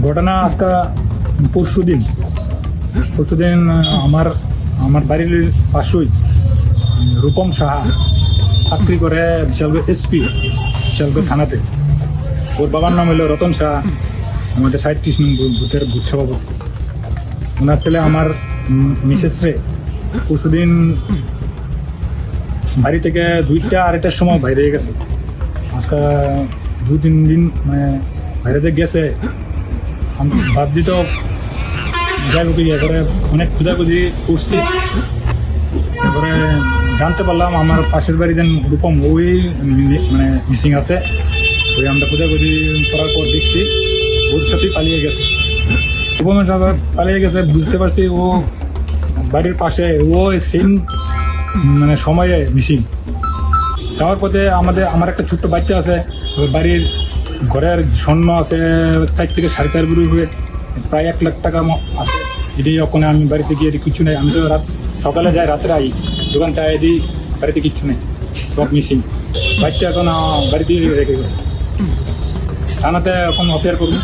ঘটনা আজকে পরশু দিন। পরশু দিন আমার আমার বাড়ির পাশেই রূপম সাহা চাকরি করে বিশালগড় এসপি বিশালগড় থানাতে। ওর বাবার নাম হলো রতন সাহা। আমাদের সাঁত্রিশ নম্বর বুথের বুথ সভাপতি। ওনার ছেলে আমার মিসেস রে। পরশুদিন বাড়ি থেকে দুইটা আড়াইটার সময় বাইরে গেছে। আজকে দু তিন দিন মানে বাইরেতে গেছে। আমি ভাবছি তো যাই হোক এবারে অনেক করছি। এবারে জানতে পারলাম আমার পাশের বাড়ি যেন রূপম ওই মানে মিসিং আছে। ওই আমরা খোঁজাখুঁজি করার পর দেখছি, ওর সাথেই পালিয়ে গেছে। রূপমের সাথে পালিয়ে গেছে, বুঝতে পারছি ও বাড়ির পাশে, ও সেম মানে সময়ে মিসিং। যাওয়ার পথে আমাদের, আমার একটা ছোট্ট বাচ্চা আছে বাড়ির ঘরের স্বর্ণ আছে, চার থেকে সাড়ে চার বুড়ি হয়ে প্রায় এক লাখ টাকা আছে। এটাই ওখানে আমি বাড়িতে গিয়ে কিছু নেই। আমি তো রাত সকালে যাই রাত্রে আই। দোকান চাই দিই, বাড়িতে কিচ্ছু নেই। সব মিসিং বাচ্চা এখন বাড়িতে রেখে গেছে। থানাতে এখন অপেয়ার করুন